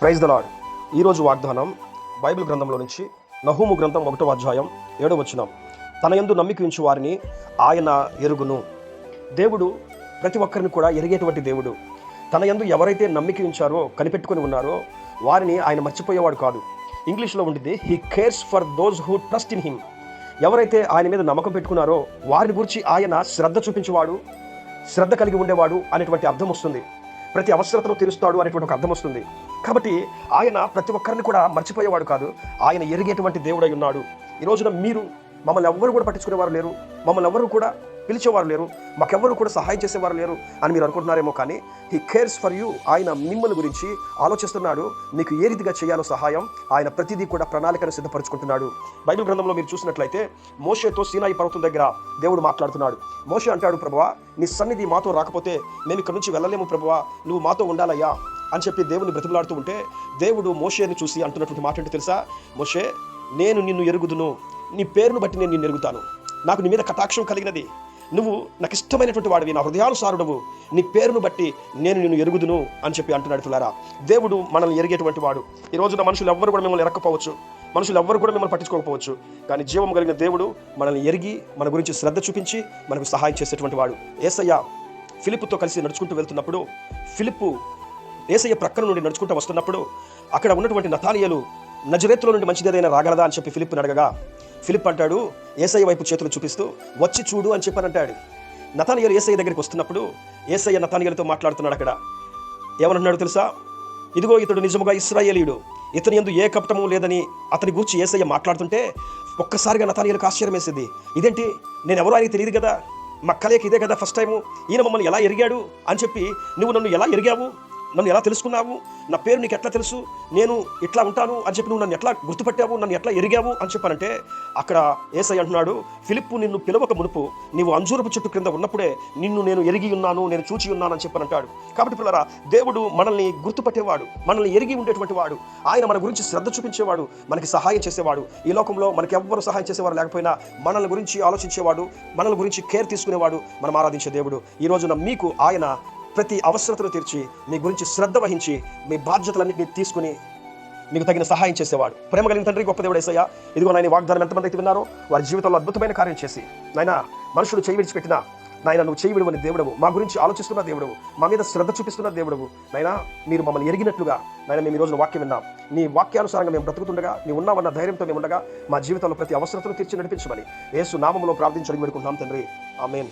Praise the lord ఈరోజు వాగ్దానం Bible గ్రంథంలో నుంచి నహూము గ్రంథం ఒకటో అధ్యాయం ఏడో వచనం. తన యందు నమ్మిక ఉంచు వారిని ఆయన ఎరుగును. దేవుడు ప్రతి ఒక్కరిని కూడా ఎరిగేటువంటి దేవుడు. తన యందు ఎవరైతే నమ్మిక ఉంచారో కనిపెట్టుకొని ఉన్నారో వారిని ఆయన మర్చిపోయేవాడు కాదు. ఇంగ్లీష్లో ఉండింది he cares for those who trust in him ఎవరైతే ఆయన మీద నమ్మకం పెట్టుకున్నారో వారిని గురించి ఆయన శ్రద్ధ చూపించేవాడు శ్రద్ధ కలిగి ఉండేవాడు అనేటువంటి అర్థం వస్తుంది. ప్రతి అవసరతను తీరుస్తాడు అనేటువంటి ఒక అర్థం వస్తుంది. కాబట్టి ఆయన ప్రతి ఒక్కరిని కూడా మర్చిపోయేవాడు కాదు. ఆయన ఎరిగేటువంటి దేవుడై ఉన్నాడు. ఈ రోజున మీరు మమ్మల్ని ఎవ్వరు కూడా పట్టించుకునేవారు లేరు. మమ్మల్ని ఎవ్వరు కూడా పిలిచేవారు లేరు. మాకెవ్వరు కూడా సహాయం చేసేవారు లేరు అని మీరు అనుకుంటున్నారేమో కానీ హీ కేర్స్ ఫర్ యూ ఆయన మిమ్మల్ని గురించి ఆలోచిస్తున్నాడు. మీకు ఏ రీతిగా చేయాలో సహాయం ఆయన ప్రతిదీ కూడా ప్రణాళికను సిద్ధపరచుకుంటున్నాడు. బైబిల్ గ్రంథంలో మీరు చూసినట్లయితే మోషేతో సీనాయి పర్వతం దగ్గర దేవుడు మాట్లాడుతున్నాడు. మోషే అంటాడు ప్రభువా నీ సన్నిధి మాతో రాకపోతే మేము ఇక్కడ నుంచి వెళ్ళలేము ప్రభువా. నువ్వు మాతో ఉండాలయ్యా. అని చెప్పి దేవుని బ్రతిమలాడుతూ ఉంటే దేవుడు మోషేని చూసి అంటున్నటువంటి మాట అంటే తెలుసా? మోషే నేను నిన్ను ఎరుగుదును. నీ పేరును బట్టి నేను నిన్ను ఎరుగుతాను. నాకు నీ మీద కటాక్షం కలిగినది. నువ్వు నాకు ఇష్టమైనటువంటి వాడివి. నా హృదయానుసారుడవు. నీ పేరును బట్టి నేను నిన్ను ఎరుగుదును అని చెప్పి అంటున్నాడు తులారా దేవుడు మనల్ని ఎరిగేటువంటి వాడు. ఈ రోజున మనుషులు ఎవ్వరు కూడా మిమ్మల్ని ఎరక్కపోవచ్చు. మనుషులు ఎవ్వరు కూడా మిమ్మల్ని పట్టించుకోకపోవచ్చు. కానీ జీవం కలిగిన దేవుడు మనల్ని ఎరిగి మన గురించి శ్రద్ధ చూపించి మనకు సహాయం చేసేటువంటి వాడు. ఏసయ్య ఫిలిప్తో కలిసి నడుచుకుంటూ వెళ్తున్నప్పుడు ఫిలిప్పు ఏసయ్య ప్రక్కన నుండి నడుచుకుంటూ వస్తున్నప్పుడు అక్కడ ఉన్నటువంటి నతానియలు నజరేత్తులో నుండి మంచిదేదైనా రాగలదా అని చెప్పి ఫిలిప్ అడగగా ఫిలిప్ అంటాడు ఏసయ్య వైపు చేతులు చూపిస్తూ వచ్చి చూడు అని చెప్పని అంటాడు. నతానియలు ఏసయ్య దగ్గరికి వస్తున్నప్పుడు ఏసయ్య నతానియలతో మాట్లాడుతున్నాడు అక్కడ. ఏమన్నాడు తెలుసా? ఇదిగో ఇతడు నిజముగా ఇస్రాయేలీయుడు. ఇతని ఎందు ఏ కపటము లేదని అతని గురించి ఏసయ్య మాట్లాడుతుంటే ఒక్కసారిగా నతానియలకు ఆశ్చర్యం వేసింది. ఇదేంటి? నేను ఎవరో ఆయనకి తెలియదు కదా? మా కలయిక ఇదే కదా ఫస్ట్ టైము? ఈయన మమ్మల్ని ఎలా ఎరిగాడు అని చెప్పి నువ్వు నన్ను ఎలా ఎరిగావు? నన్ను ఎలా తెలుసుకున్నావు? నా పేరు నీకు ఎట్లా తెలుసు? నేను ఇట్లా ఉంటాను అని చెప్పి నువ్వు నన్ను ఎట్లా గుర్తుపట్టావు? నన్ను ఎట్లా ఎరిగావు అని చెప్పానంటే అక్కడ ఏసై అంటున్నాడు ఫిలిప్పు నిన్ను పిలవక మునుపు నీవు అంజూరపు చెట్టు క్రింద ఉన్నప్పుడే నిన్ను నేను ఎరిగి ఉన్నాను నేను చూచి ఉన్నాను అని చెప్పనంటాడు కాబట్టి పిల్లరా దేవుడు మనల్ని గుర్తుపట్టేవాడు మనల్ని ఎరిగి ఉండేటువంటి వాడు. ఆయన మన గురించి శ్రద్ధ చూపించేవాడు మనకి సహాయం చేసేవాడు. ఈ లోకంలో మనకి ఎవ్వరు సహాయం చేసేవారు లేకపోయినా మనల్ని గురించి ఆలోచించేవాడు మనల్ని గురించి కేర్ తీసుకునేవాడు మనం ఆరాధించే దేవుడు. ఈ రోజున మీకు ఆయన ప్రతి అవసరతను తీర్చి మీ గురించి శ్రద్ధ వహించి మీ బాధ్యతలన్నింటినీ తీసుకుని మీకు తగిన సహాయం చేసేవాడు. ప్రేమ కలిగిన తండ్రి గొప్ప దేవుడు ఏసయ్య. ఇదిగో నాయన వాగ్దానం ఎంతమంది అయితే విన్నారో వారి జీవితంలో అద్భుతమైన కార్యం చేసి. నాయన మనుషులు చేయి విడిచిపెట్టిన నాయన నువ్వు చేయి విడువని దేవుడవు. మా గురించి ఆలోచిస్తున్న దేవుడవు. మా మీద శ్రద్ధ చూపిస్తున్న దేవుడవు. నాయన మీరు మమ్మల్ని ఎరిగినట్లుగా నాయన మేము ఈ రోజున వాక్యం విన్నాం. నీ వాక్యానుసారంగా మేము బ్రతుకుతుండగా నీ ఉన్నామన్న ధైర్యంతో మేము ఉండగా మా జీవితంలో ప్రతి అవసరతను తీర్చి నడిపించమని యేసు నామంలో ప్రార్థించడం పెడుకుంటున్నాం తండ్రి. ఆమెన్.